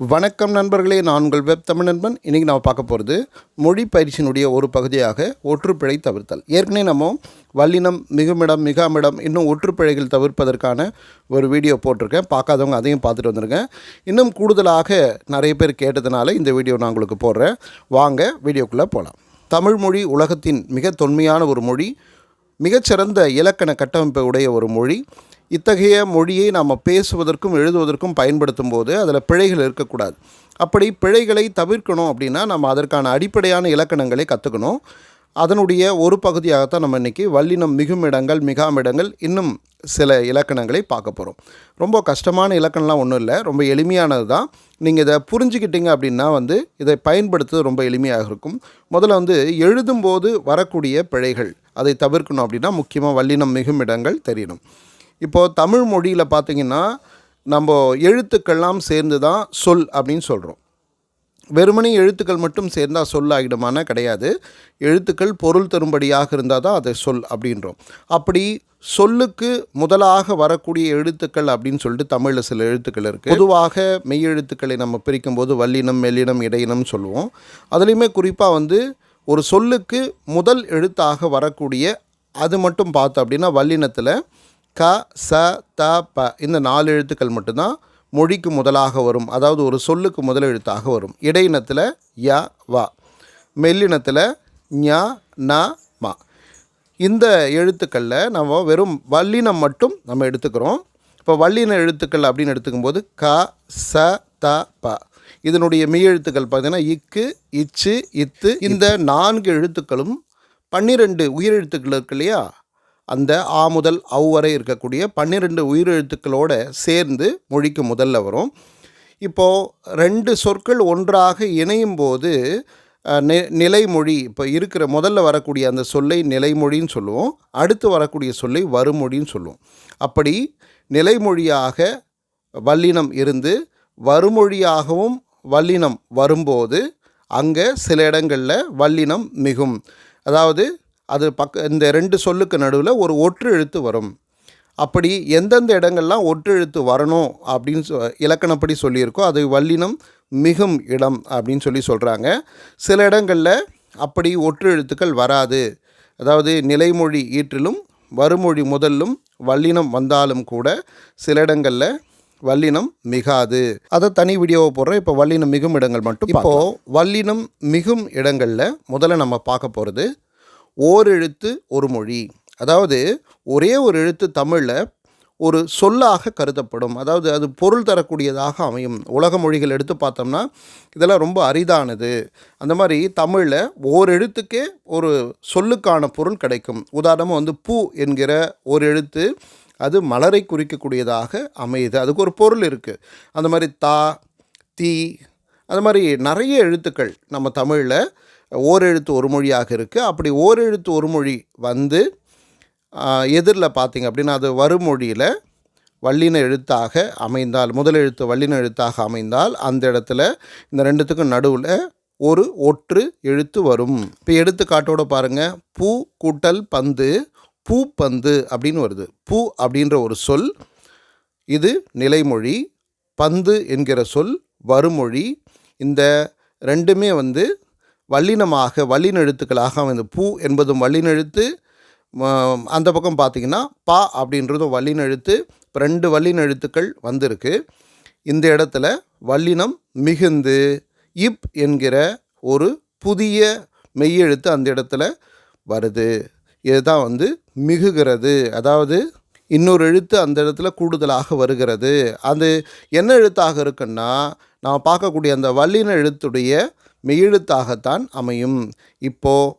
வணக்கம் நண்பர்களே நான் உங்கள் வெப் தமிழ் நண்பன். இன்றைக்கி நம்ம பார்க்க போகிறது மொழி பயிற்சியினுடைய ஒரு பகுதியாக ஒற்றுப்பிழை தவிர்த்தல். ஏற்கனவே நம்ம வல்லினம் மிகுமிடம் மிகாமிடம் இன்னும் ஒற்றுப்பிழைகள் தவிர்ப்பதற்கான ஒரு வீடியோ போட்டிருக்கேன். பார்க்காதவங்க அதையும் பார்த்துட்டு வந்திருக்கேன் இன்னும் கூடுதலாக நிறைய பேர் கேட்டதுனால இந்த வீடியோ நான் உங்களுக்கு போடுறேன். வாங்க வீடியோக்குள்ளே போகலாம் தமிழ் மொழி உலகத்தின் மிக தொன்மையான ஒரு மொழி மிகச்சிறந்த இலக்கண கட்டமைப்பை உடைய ஒரு மொழி இத்தகைய மொழியை நாம் பேசுவதற்கும் எழுதுவதற்கும் பயன்படுத்தும் போது அதில் பிழைகள் இருக்கக்கூடாது. அப்படி பிழைகளை தவிர்க்கணும் அப்படின்னா நம்ம அதற்கான அடிப்படையான இலக்கணங்களை கற்றுக்கணும் அதனுடைய ஒரு பகுதியாகத்தான் நம்ம இன்றைக்கி வல்லினம் மிகுமிடங்கள் மிகாமிடங்கள் இன்னும் சில இலக்கணங்களை பார்க்க போகிறோம் ரொம்ப கஷ்டமான இலக்கணம்லாம் ஒன்றும் இல்லை ரொம்ப எளிமையானது தான் நீங்கள் இதை புரிஞ்சுக்கிட்டீங்க அப்படின்னா வந்து இதை பயன்படுத்துவது ரொம்ப எளிமையாக இருக்கும். முதல்ல வந்து எழுதும்போது வரக்கூடிய பிழைகள் அதை தவிர்க்கணும் அப்படின்னா முக்கியமாக வல்லினம் மிகுமிடங்கள் தெரியணும். இப்போது தமிழ் மொழியில் பார்த்தீங்கன்னா நம்ம எழுத்துக்கள்லாம் சேர்ந்து தான் சொல் அப்படின்னு சொல்கிறோம் வெறுமனே எழுத்துக்கள் மட்டும் சேர்ந்தால் சொல் ஆகிடுமானா கிடையாது. எழுத்துக்கள் பொருள் தரும்படியாக இருந்தால் தான் அதை சொல் அப்படின்றோம். அப்படி சொல்லுக்கு முதலாக வரக்கூடிய எழுத்துக்கள் அப்படின்னு சொல்லிட்டு தமிழில் சில எழுத்துக்கள் இருக்குது பொதுவாக மெய் எழுத்துக்களை நம்ம பிரிக்கும்போது வல்லினம் மெல்லினம் இடையினம் சொல்லுவோம். அதுலேயுமே குறிப்பாக வந்து ஒரு சொல்லுக்கு முதல் எழுத்தாக வரக்கூடிய அது மட்டும் பார்த்தோம் அப்படின்னா வல்லினத்தில் க ச த ப. இந்த நாலு எழுத்துக்கள் மட்டும்தான் மொழிக்கு முதலாக வரும். அதாவது ஒரு சொல்லுக்கு முதல் எழுத்தாக வரும். இடையினத்தில் ய வ. மெல்லினத்தில் ஞ ந ம. இந்த எழுத்துக்களில் நம்ம வெறும் வல்லினம் மட்டும் நம்ம எடுத்துக்கிறோம். இப்போ வல்லின எழுத்துக்கள் அப்படின்னு எடுத்துக்கும்போது க ச த ப. இதனுடைய மெய் எழுத்துக்கள் பார்த்தீங்கன்னா இக்கு இச்சு இத்து. இந்த நான்கு எழுத்துக்களும் பன்னிரெண்டு உயிரெழுத்துக்கள் இருக்கு இல்லையா? அந்த ஆ முதல் அவ் வரை இருக்கக்கூடிய பன்னிரெண்டு உயிரெழுத்துக்களோடு சேர்ந்து மொழிக்கு முதல்ல வரும். இப்போது ரெண்டு சொற்கள் ஒன்றாக இணையும் போது நி நிலைமொழி இப்போ இருக்கிற முதல்ல வரக்கூடிய அந்த சொல்லை நிலைமொழின்னு சொல்லுவோம். அடுத்து வரக்கூடிய சொல்லை வருமொழின்னு சொல்லுவோம். அப்படி நிலைமொழியாக வல்லினம் இருந்து வருமொழியாகவும் வல்லினம் வரும்போது அங்கே சில இடங்களில் வல்லினம் மிகும். அதாவது அது பக்க இந்த ரெண்டு சொல்லுக்கு நடுவில் ஒரு ஒற்று எழுத்து வரும். அப்படி எந்தெந்த இடங்கள்லாம் ஒற்று எழுத்து வரணும் அப்படின்னு சொ இலக்கணப்படி சொல்லியிருக்கோ அது வல்லினம் மிகும் இடம் அப்படின்னு சொல்லி சொல்கிறாங்க சில இடங்களில் அப்படி ஒற்று எழுத்துக்கள் வராது. அதாவது நிலைமொழி ஈற்றிலும் வருமொழி முதல்லும் வல்லினம் வந்தாலும் கூட சில இடங்களில் வல்லினம் மிகாது. அதை தனி வீடியோவை போடுறோம். இப்போ வல்லினம் மிகும் இடங்கள் மட்டும் இப்போது வல்லினம் மிகும் இடங்களில் முதல்ல நம்ம பார்க்க போகிறது ஓரெழுத்து ஒரு மொழி. அதாவது ஒரே ஒரு எழுத்து தமிழில் ஒரு சொல்லாக கருதப்படும். அதாவது அது பொருள் தரக்கூடியதாக அமையும். உலக மொழிகள் எடுத்து பார்த்தோம்னா இதெல்லாம் ரொம்ப அரிதானது. அந்த மாதிரி தமிழில் ஓர் எழுத்துக்கே ஒரு சொல்லுக்கான பொருள் கிடைக்கும். உதாரணமாக வந்து பூ என்கிற ஒரு எழுத்து அது மலரை குறிக்கக்கூடியதாக அமையுது. அதுக்கு ஒரு பொருள் இருக்குது அந்த மாதிரி தா தீ அந்த மாதிரி நிறைய எழுத்துக்கள் நம்ம தமிழில் ஓரெழுத்து ஒரு மொழியாக இருக்குது அப்படி ஓரெழுத்து ஒரு மொழி வந்து எதிரில் பார்த்திங்க அப்படின்னா அது வருமொழியில் வல்லின எழுத்தாக அமைந்தால் முதல் எழுத்து வல்லின எழுத்தாக அமைந்தால் அந்த இடத்துல இந்த ரெண்டுத்துக்கும் நடுவில் ஒரு ஒற்று எழுத்து வரும். இப்போ எடுத்துக்காட்டோடு பாருங்கள் பூ கூட்டல் பந்து பூ பந்து அப்படின்னு வருது. பூ அப்படின்ற ஒரு சொல் இது நிலைமொழி. பந்து என்கிற சொல் வருமொழி. இந்த ரெண்டுமே வந்து வல்லினமாக வல்லின எழுத்துக்களாக பூ என்பதும் வல்லினெழுத்து. அந்த பக்கம் பார்த்தீங்கன்னா பா அப்படின்றதும் வல்லினெழுத்து. ரெண்டு வல்லினெழுத்துக்கள் வந்திருக்கு. இந்த இடத்துல வல்லினம் மிகுந்து இப் என்கிற ஒரு புதிய மெய்யெழுத்து அந்த இடத்துல வருது. இதுதான் வந்து மிகுகிறது. அதாவது இன்னொரு எழுத்து அந்த இடத்துல கூடுதலாக வருகிறது. அது என்ன எழுத்தாக இருக்குன்னா நாம் பார்க்கக்கூடிய அந்த வல்லின எழுத்துடைய மெய்யெழுத்தாகத்தான் அமையும். இப்போது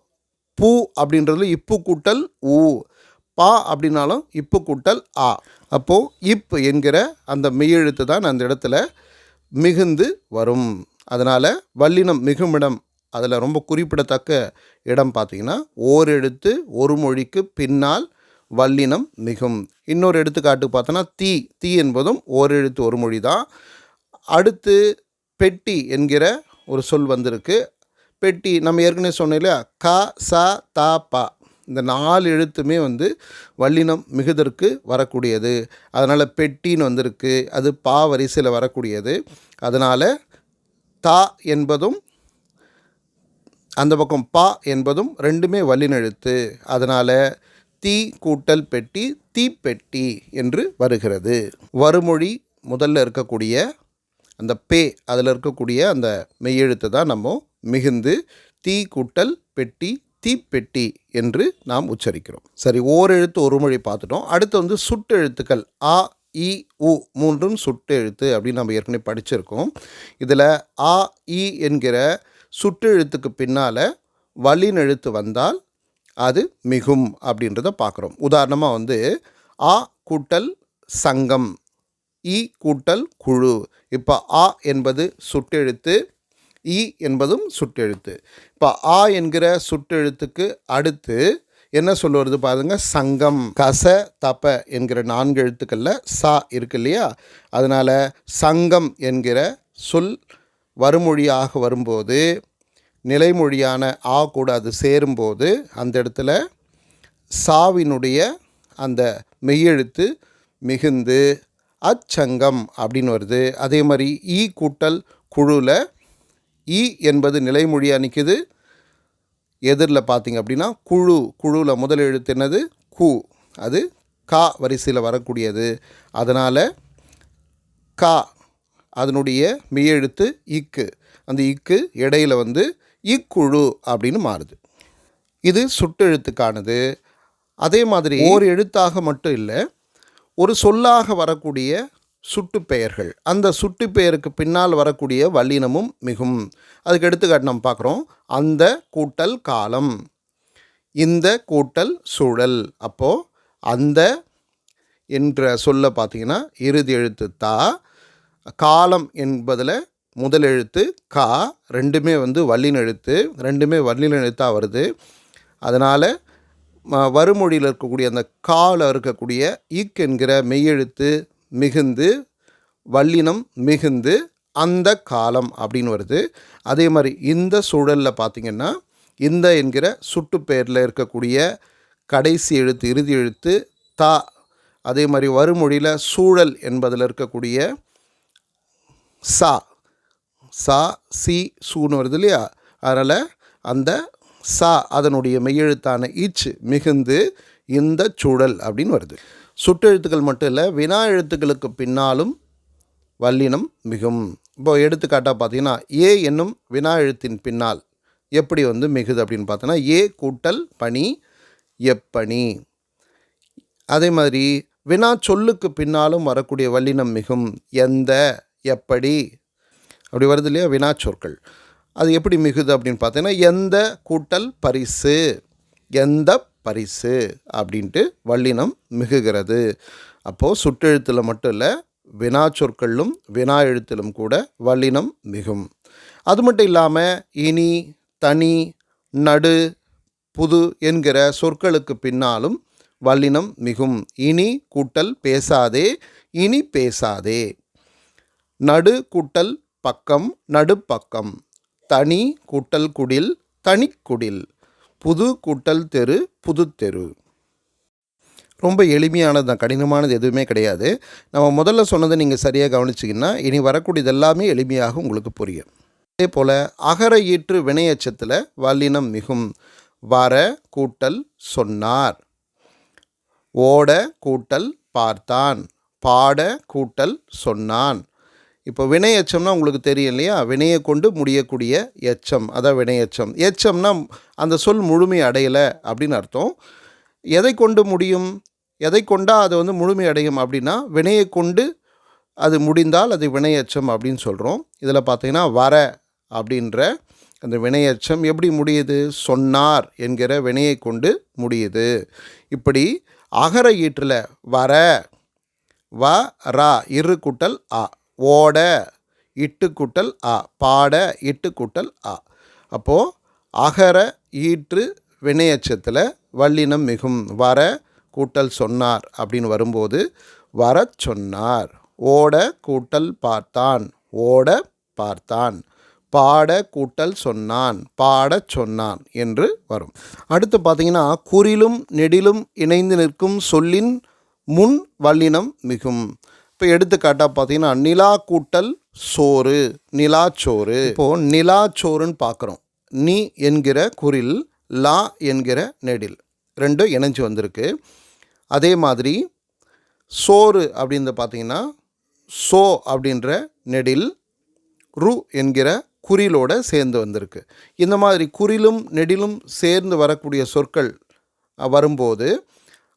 பூ அப்படின்றதுல இப்பு கூட்டல் ஊ. பா அப்படின்னாலும் இப்பு கூட்டல் ஆ. அப்போது இப் என்கிற அந்த மெய்யெழுத்து தான் அந்த இடத்துல மிகுந்து வரும். அதனால் வல்லினம் மிகுமிடம் அதில் ரொம்ப குறிப்பிடத்தக்க இடம் பார்த்தீங்கன்னா ஓரெழுத்து ஒரு மொழிக்கு பின்னால் வல்லினம் மிகும். இன்னொரு எடுத்துக்காட்டு பார்த்தோன்னா தீ. தீ என்பதும் ஓரெழுத்து ஒரு மொழி தான். அடுத்து பெட்டி என்கிற ஒரு சொல் வந்திருக்கு. பெட்டி நம்ம ஏற்கனவே சொன்னோம் இல்லையா? க ச த ப. இந்த நாலு எழுத்துமே வந்து வல்லினம் மிகுதற்கு வரக்கூடியது. அதனால் பெட்டின்னு வந்திருக்கு. அது பா வரிசையில் வரக்கூடியது. அதனால் தா என்பதும் அந்த பக்கம் பா என்பதும் ரெண்டுமே வல்லினெழுத்து அதனால் தீ கூட்டல் பெட்டி தீப்பெட்டி என்று வருகிறது. வருமொழி முதல்ல இருக்கக்கூடிய அந்த பே அதில் இருக்கக்கூடிய அந்த மெய்யெழுத்து தான் நம்ம மிகுந்து தீ கூட்டல் பெட்டி தீப்பெட்டி என்று நாம் உச்சரிக்கிறோம். சரி ஓரெழுத்து ஒரு மொழி பார்த்துட்டோம். அடுத்து வந்து சுட்டெழுத்துக்கள் ஆ இ உ மூன்றும் சுட்டெழுத்து அப்படின்னு நம்ம ஏற்கனவே படிச்சிருக்கோம். இதில் ஆ இ என்கிற சுட்டெழுத்துக்கு பின்னால் வழிநெழுத்து வந்தால் அது மிகும் அப்படின்றத பார்க்குறோம். உதாரணமாக வந்து ஆ கூட்டல் சங்கம் இ கூட்டல் குழு. இப்போ ஆ என்பது சுட்டெழுத்து இ என்பதும் சுட்டெழுத்து. இப்போ ஆ என்கிற சுட்டெழுத்துக்கு அடுத்து என்ன சொல்ல வருது பாருங்க சங்கம் கச தப என்கிற நான்கு எழுத்துக்களில் சா இருக்கு இல்லையா? அதனால் சங்கம் என்கிற சொல் வருமொழியாக வரும்போது நிலைமொழியான ஆ கூட அது சேரும்போது அந்த இடத்துல சாவினுடைய அந்த மெய்யெழுத்து மிகுந்து அச்சங்கம் அப்படின்னு வருது. அதே மாதிரி ஈ கூட்டல் குழுவில் ஈ என்பது நிலைமொழியாக நிற்கிது எதிரில் பார்த்தீங்க அப்படின்னா குழு குழுவில் முதல் எழுத்து என்னது? கு. அது கா வரிசையில் வரக்கூடியது. அதனால் கா அதனுடைய மெய்யெழுத்து இக்கு. அந்த இக்கு இடையில வந்து இக்குழு அப்படின்னு மாறுது. இது சுட்டெழுத்துக்கானது. அதே மாதிரி ஓர் எழுத்தாக மட்டும் இல்லை ஒரு சொல்லாக வரக்கூடிய சுட்டு பெயர்கள். அந்த சுட்டு பெயருக்கு பின்னால் வரக்கூடிய வல்லினமும் மிகும். அதுக்கு எடுத்துக்காட்டு நம்ம பார்க்குறோம். அந்த கூட்டல் காலம் இந்த கூட்டல் சூழல். அப்போது அந்த என்ற சொல்ல பார்த்தீங்கன்னா இறுதி எழுத்து தா காலம் என்பதில் முதல் எழுத்து கா ரெண்டுமே வந்து வல்லின் எழுத்து ரெண்டுமே வல்லின எழுத்தாக வருது. அதனால் வறுமொழியில் இருக்கக்கூடிய அந்த கால இருக்கக்கூடிய இக் என்கிற மெய்யெழுத்து மிகுந்து வல்லினம் மிகுந்து அந்த காலம் அப்படின்னு வருது. அதே மாதிரி இந்த சூழலில் பார்த்திங்கன்னா இந்த என்கிற சுட்டுப்பெயரில் இருக்கக்கூடிய கடைசி எழுத்து இறுதி எழுத்து தா அதே மாதிரி வறுமொழியில் சூழல் என்பதில் இருக்கக்கூடிய சா சா சி சூன்னு வருது இல்லையா? அதனால் அந்த சா அதனுடைய மெய்யெழுத்தான ஈச்சு மிகுந்து இந்த சூழல் அப்படின்னு வருது. சுட்டெழுத்துக்கள் மட்டும் இல்லை வினா எழுத்துக்களுக்கு பின்னாலும் வல்லினம் மிகும். இப்போ எடுத்துக்காட்டாக பார்த்தீங்கன்னா ஏ என்னும் வினா எழுத்தின் பின்னால் எப்படி வந்து மிகுது அப்படின்னு பார்த்தோன்னா ஏ கூட்டல் பனி எப்பணி அதே மாதிரி வினா சொல்லுக்கு பின்னாலும் வரக்கூடிய வல்லினம் மிகும். எந்த எப்படி? அப்படி வருது இல்லையா? வினா சொற்கள். அது எப்படி மிகுது அப்படின்னு பார்த்தீங்கன்னா எந்த கூட்டல் பரிசு எந்த பரிசு அப்படின்ட்டு வல்லினம் மிகுகிறது. அப்போது சுட்டெழுத்தில் மட்டும் இல்லை வினா சொற்களிலும் வினா எழுத்திலும் கூட வல்லினம் மிகும். அது மட்டும் இல்லாமல் இனி தனி நடு புது என்கிற சொற்களுக்கு பின்னாலும் வல்லினம் மிகும். இனி கூட்டல் பேசாதே இனி பேசாதே. நடு கூட்டல் பக்கம் நடுப்பக்கம். தனி கூட்டல் குடில் தனிக்குடில் புது கூட்டல் தெரு புதுத்தெரு ரொம்ப எளிமையானது தான் கடினமானது எதுவுமே கிடையாது. நம்ம முதல்ல சொன்னதை நீங்கள் சரியாக கவனிச்சிங்கன்னா இனி வரக்கூடியது எல்லாமே எளிமையாக உங்களுக்கு புரியும். அதே போல் அகர ஈற்று வினையச்சத்தில் வல்லினம் மிகும். வர கூட்டல் சொன்னார். ஓட கூட்டல் பார்த்தான். பாட கூட்டல் சொன்னான். இப்போ வினை எச்சம்னா உங்களுக்கு தெரியும் இல்லையா? வினையை கொண்டு முடியக்கூடிய எச்சம். அதான் வினை எச்சம். எச்சம்னா அந்த சொல் முழுமை அடையலை அப்படின்னு அர்த்தம். எதை கொண்டு முடியும்? எதை கொண்டா அது வந்து முழுமை அடையும் அப்படின்னா வினையை கொண்டு அது முடிந்தால் அது வினையச்சம் அப்படின்னு சொல்கிறோம் இதில் பார்த்தீங்கன்னா வர அப்படின்ற அந்த வினையச்சம் எப்படி முடியுது? சொன்னார் என்கிற வினையை கொண்டு முடியுது. இப்படி அகர ஈற்றில் வர வ ரா இரு கூட்டல் அ. ஓட இட்டு கூட்டல் பாட இட்டு கூட்டல் அப்போது அகர ஈற்று வினையச்சத்தில் வல்லினம் மிகும். வர கூட்டல் சொன்னார் அப்படின்னு வரும்போது வர சொன்னார். ஓட கூட்டல் பார்த்தான். ஓட பார்த்தான். பாட கூட்டல் சொன்னான். பாடச் சொன்னான் என்று வரும். அடுத்து பார்த்தீங்கன்னா குறிலும் நெடிலும் இணைந்து நிற்கும் சொல்லின் முன் வல்லினம் மிகும். இப்போ எடுத்துக்காட்டாக பார்த்தீங்கன்னா நிலா கூட்டல் சோறு நிலாச்சோறு இப்போது நிலாச்சோறுன்னு பார்க்குறோம் நீ என்கிற குரில் லா என்கிற நெடில். ரெண்டும் இணைஞ்சு வந்திருக்கு. அதே மாதிரி சோறு அப்படின்னு பார்த்தீங்கன்னா சோ அப்படின்ற நெடில் ரு என்கிற குறிலோட சேர்ந்து வந்திருக்கு. இந்த மாதிரி குறிலும் நெடிலும் சேர்ந்து வரக்கூடிய சொற்கள் வரும்போது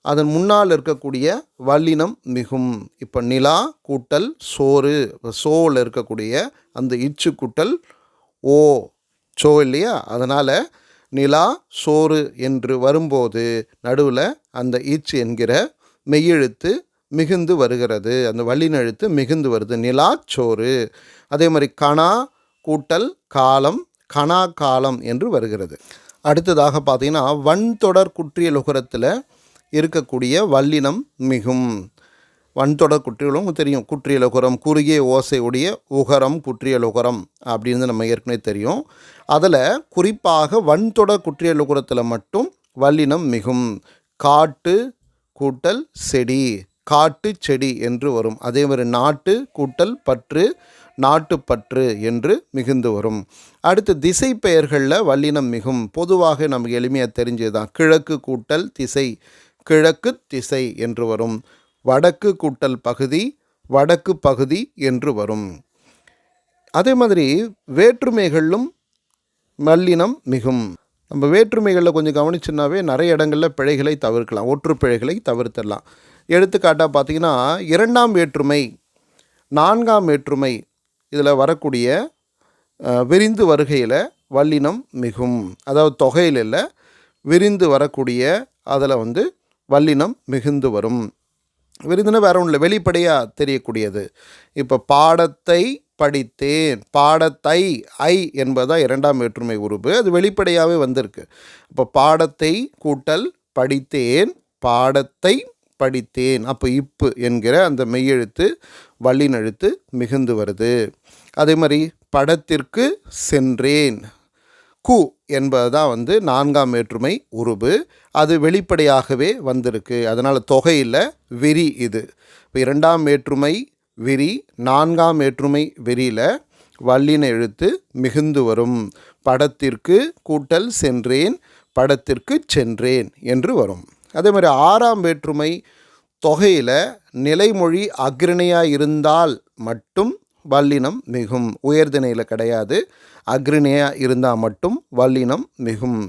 அதன் முன்னால் இருக்கக்கூடிய வல்லினம் மிகும். இப்போ நிலா கூட்டல் சோறு. சோவில் இருக்கக்கூடிய அந்த இச்சு கூட்டல் ஓ சோ இல்லையா? அதனால் நிலா சோறு என்று வரும்போது நடுவில் அந்த ஈச்சு என்கிற மெய்யெழுத்து மிகுந்து வருகிறது. அந்த வள்ளினெழுத்து மிகுந்து வருது. நிலா சோறு. அதே மாதிரி கணா கூட்டல் காலம் கணா காலம் என்று வருகிறது. அடுத்ததாக பார்த்தீங்கன்னா வன்தொடர் குற்றிய லுகரத்தில் இருக்கக்கூடிய வல்லினம் மிகும். வன்தொடர் குற்றியலும் உங்களுக்கு தெரியும் குற்றியலுகரம் குறுகிய ஓசையுடைய உகரம் குற்றியலுகரம் அப்படின்னு நம்ம ஏற்கனவே தெரியும். அதில் குறிப்பாக வன்தொடர் குற்றியலுகரத்தில் மட்டும் வல்லினம் மிகும். காட்டு கூட்டல் செடி. காட்டு செடி என்று வரும். அதே மாதிரி நாட்டு கூட்டல் பற்று நாட்டுப்பற்று என்று மிகுந்து வரும். அடுத்து திசை பெயர்களில் வல்லினம் மிகும். பொதுவாக நமக்கு எளிமையாக தெரிஞ்சது தான் கிழக்கு கூட்டல் திசை கிழக்கு திசை என்று வரும். வடக்கு கூட்டல் பகுதி வடக்கு பகுதி என்று வரும். அதே மாதிரி வேற்றுமைகளிலும் மல்லினம் மிகும். நம்ம வேற்றுமைகளில் கொஞ்சம் கவனிச்சுனாவே நிறைய இடங்களில் பிழைகளை தவிர்க்கலாம். ஒற்று பிழைகளை தவிர்த்திடலாம். எடுத்துக்காட்டாக பார்த்திங்கன்னா இரண்டாம் வேற்றுமை நான்காம் வேற்றுமை இதில் வரக்கூடிய விரிந்து வருகையில் வல்லினம் மிகும். அதாவது தொகையில் இல்லை விரிந்து வரக்கூடிய அதில் வந்து வல்லினம் மிகுந்து வரும். விருதுனா வேற ஒன்றும் இல்லை வெளிப்படையாக தெரியக்கூடியது. இப்போ பாடத்தை படித்தேன். பாடத்தை ஐ என்பதுதான் இரண்டாம் வேற்றுமை உருவு அது வெளிப்படையாகவே வந்திருக்கு. இப்போ பாடத்தை கூட்டல் படித்தேன் பாடத்தை படித்தேன். அப்போ இப்பு என்கிற அந்த மெய்யெழுத்து வள்ளினெழுத்து மிகுந்து வருது. அதே மாதிரி படத்திற்கு சென்றேன். கு என்பது தான் வந்து நான்காம் வேற்றுமை உருபு. அது வெளிப்படையாகவே வந்திருக்கு. அதனால் தொகையில் விரி இது. இப்போ இரண்டாம் வேற்றுமை விரி நான்காம் வேற்றுமை விரியில் வல்லின எழுத்து மிகுந்து வரும். படத்திற்கு கூட்டல் சென்றேன் படத்திற்கு சென்றேன் என்று வரும். அதே மாதிரி ஆறாம் வேற்றுமை தொகையில் நிலைமொழி அக்ரணியாக இருந்தால் மட்டும் வல்லினம் மிகும் உயர்திணையில் கிடையாது. அக்ரிணையாக இருந்தால் மட்டும் வல்லினம் மிகும்.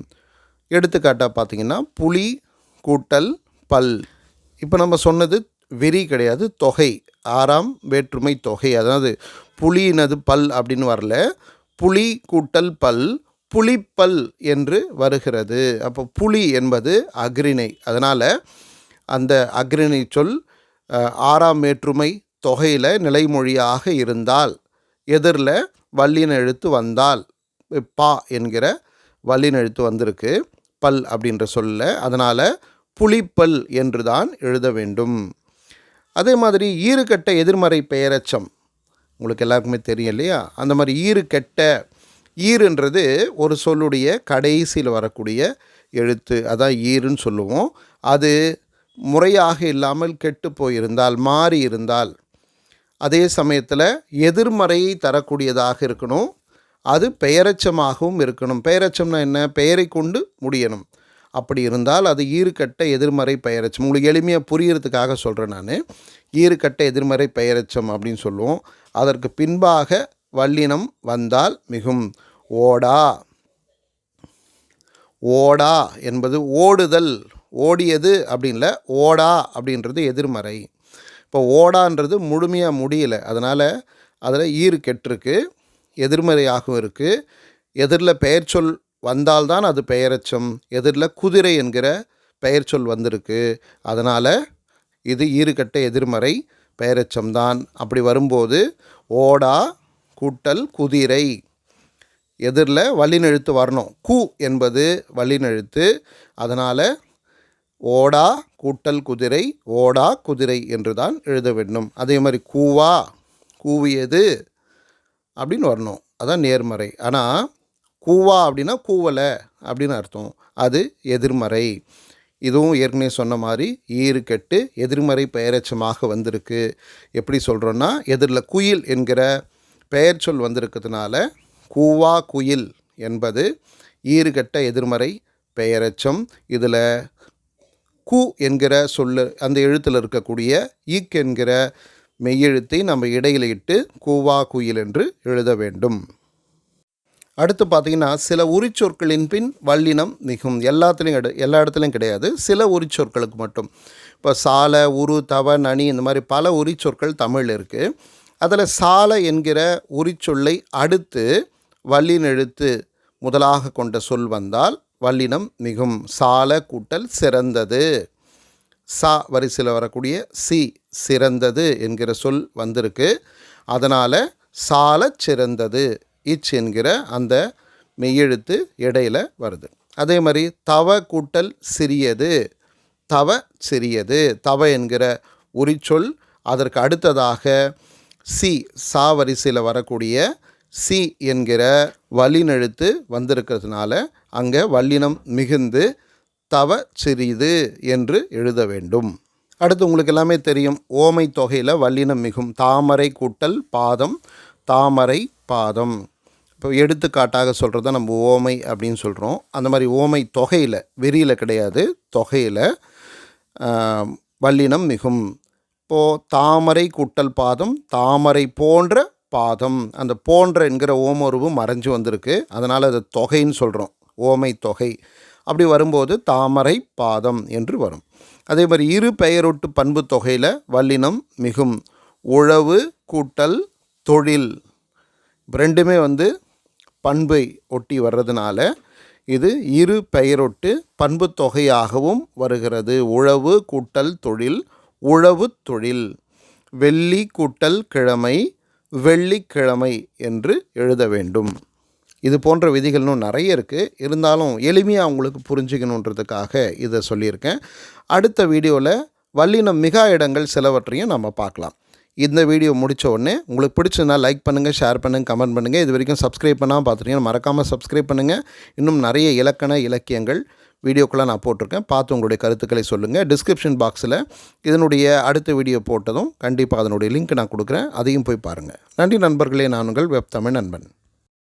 எடுத்துக்காட்டாக பார்த்தீங்கன்னா புலி கூட்டல் பல். இப்போ நம்ம சொன்னது வெறி கிடையாது தொகை. ஆறாம் வேற்றுமை தொகை. அதாவது புலியினது பல் அப்படின்னு வரல. புலி கூட்டல் பல். புலிப்பல் என்று வருகிறது. அப்போ புலி என்பது அக்ரிணை. அதனால் அந்த அக்ரிணை சொல் ஆறாம் வேற்றுமை தொகையில் நிலைமொழியாக இருந்தால் எதிரில் வல்லின எழுத்து வந்தால் பா என்கிற வல்லின எழுத்து வந்திருக்கு பல் அப்படின்ற சொல்ல அதனால் புலிப்பல் என்று தான் எழுத வேண்டும். அதே மாதிரி ஈறுகட்ட எதிர்மறை பெயரச்சம் உங்களுக்கு எல்லாருக்குமே தெரியும் இல்லையா? அந்த மாதிரி ஈறு கெட்ட ஈறுன்றது ஒரு சொல்லுடைய கடைசியில் வரக்கூடிய எழுத்து அதான் ஈருன்னு சொல்லுவோம். அது முறையாக இல்லாமல் கெட்டு போயிருந்தால் மாறி இருந்தால் அதே சமயத்தில் எதிர்மறையை தரக்கூடியதாக இருக்கணும். அது பெயரச்சமாகவும் இருக்கணும். பெயரச்சம்னா என்ன? பெயரை கொண்டு முடியணும். அப்படி இருந்தால் அது ஈறுகட்ட எதிர்மறை பெயரச்சம். உங்களுக்கு எளிமையாக புரியறதுக்காக சொல்கிறேன் நான். ஈறுகட்ட எதிர்மறை பெயரச்சம் அப்படின்னு சொல்லுவோம். அதற்கு பின்பாக வல்லினம் வந்தால் மிகும். ஓடா. ஓடா என்பது ஓடுதல். ஓடியது அப்படின்ல ஓடா அப்படின்றது எதிர்மறை. இப்போ ஓடான்றது முழுமையாக முடியல. அதனால் அதில் ஈறு கெட்டிருக்கு எதிர்மறையாகவும் இருக்குது எதிரில் பெயர் சொல் வந்தால்தான் அது பெயரச்சம். எதிரில் குதிரை என்கிற பெயர் சொல் வந்திருக்கு. அதனால் இது ஈறுகட்ட எதிர்மறை பெயரச்சம் தான். அப்படி வரும்போது ஓடா கூட்டல் குதிரை எதிரில் வல்லினெழுத்து வரணும். கு என்பது வல்லினெழுத்து அதனால் ஓடா கூட்டல் குதிரை ஓடா குதிரை என்று தான் எழுத வேண்டும். அதே மாதிரி கூவா கூவியது அப்படின்னு வரணும். அதான் நேர்மறை. ஆனால் கூவா அப்படின்னா கூவலை அப்படின்னு அர்த்தம். அது எதிர்மறை. இதுவும் ஏற்கனவே சொன்ன மாதிரி ஈறு எதிர்மறை பெயரச்சமாக வந்திருக்கு. எப்படி சொல்கிறோன்னா எதிரில் குயில் என்கிற பெயர் சொல் வந்திருக்கிறதுனால கூவா குயில் என்பது ஈறுகட்ட எதிர்மறை பெயரச்சம். இதில் கு என்கிற சொல்லு அந்த எழுத்தில் இருக்கக்கூடிய இக் என்கிற மெய்யெழுத்தை நம்ம இடையில இட்டு கூவா குயில் என்று எழுத வேண்டும். அடுத்து பார்த்தீங்கன்னா சில உரிச்சொற்களின் பின் வல்லினம் மிகும். எல்லாத்துலேயும் எடு எல்லா இடத்துலையும் கிடையாது. சில உரிச்சொற்களுக்கு மட்டும். இப்போ சாலை உரு தவ நனி இந்த மாதிரி பல உரிச்சொற்கள் தமிழில் இருக்குது அதில் சாலை என்கிற உரிச்சொல்லை அடுத்து வல்லின் எழுத்து முதலாக கொண்ட சொல் வந்தால் வல்லினம் மிகும் சால கூட்டல் சிறந்தது. சா வரிசையில் வரக்கூடிய சி சிறந்தது என்கிற சொல் வந்திருக்கு. அதனால் சால சிறந்தது இச் என்கிற அந்த மெய்யெழுத்து இடையில வருது. அதே மாதிரி தவ கூட்டல் சிறியது தவ சிறியது தவ என்கிற உரிச்சொல் அதற்கு அடுத்ததாக சி சா வரிசையில் வரக்கூடிய சி என்கிற வல்லினெழுத்து வந்திருக்கிறதுனால அங்கே வல்லினம் மிகுந்து தவ சிறிது என்று எழுத வேண்டும். அடுத்து உங்களுக்கு எல்லாமே தெரியும். ஓமை தொகையில் வல்லினம் மிகும். தாமரை கூட்டல் பாதம் தாமரை பாதம். இப்போ எடுத்துக்காட்டாக சொல்கிறத நம்ம ஓமை அப்படின்னு சொல்கிறோம் அந்த மாதிரி ஓமை தொகையில் வெறியில் கிடையாது. தொகையில் வல்லினம் மிகும். இப்போது தாமரை கூட்டல் பாதம் தாமரை போன்ற பாதம் அந்த போன்ற என்கிற ஓமருவு மறைஞ்சு வந்திருக்கு. அதனால் அது தொகைன்னு சொல்கிறோம் ஓமை தொகை. அப்படி வரும்போது தாமரை பாதம் என்று வரும். அதே மாதிரி இரு பெயரொட்டு பண்பு தொகையில் வல்லினம் மிகும் உழவு கூட்டல் தொழில் ரெண்டுமே வந்து பண்பை ஒட்டி வர்றதுனால இது இரு பெயரொட்டு பண்பு தொகையாகவும் வருகிறது. உழவு கூட்டல் தொழில் உழவு தொழில். வெள்ளி கூட்டல் கிழமை வெள்ளிக்கிழமை என்று எழுத வேண்டும். இது போன்ற விதிகள் இன்னும் நிறைய இருக்குது இருந்தாலும் எளிமையாக உங்களுக்கு புரிஞ்சுக்கணுன்றதுக்காக இதை சொல்லியிருக்கேன். அடுத்த வீடியோவில் வல்லினம் மிகா இடங்கள் சிலவற்றையும் நம்ம பார்க்கலாம். இந்த வீடியோ முடித்த உடனே உங்களுக்கு பிடிச்சதுனா லைக் பண்ணுங்கள் ஷேர் பண்ணுங்கள் கமெண்ட் பண்ணுங்கள் இது வரைக்கும் சப்ஸ்கிரைப் பண்ணாமல் பார்த்துட்டீங்கன்னா மறக்காமல் சப்ஸ்கிரைப் பண்ணுங்கள் இன்னும் நிறைய இலக்கண இலக்கியங்கள் வீடியோக்குள்ளே நான் போட்டிருக்கேன். பார்த்து உங்களுடைய கருத்துக்களை சொல்லுங்கள் டிஸ்கிரிப்ஷன் பாக்ஸில் இதனுடைய அடுத்த வீடியோ போட்டதும் கண்டிப்பாக அதனுடைய லிங்க் நான் கொடுக்குறேன். அதையும் போய் பாருங்கள் நன்றி நண்பர்களே. நான் உங்கள் வெப் தமிழ் நண்பன்.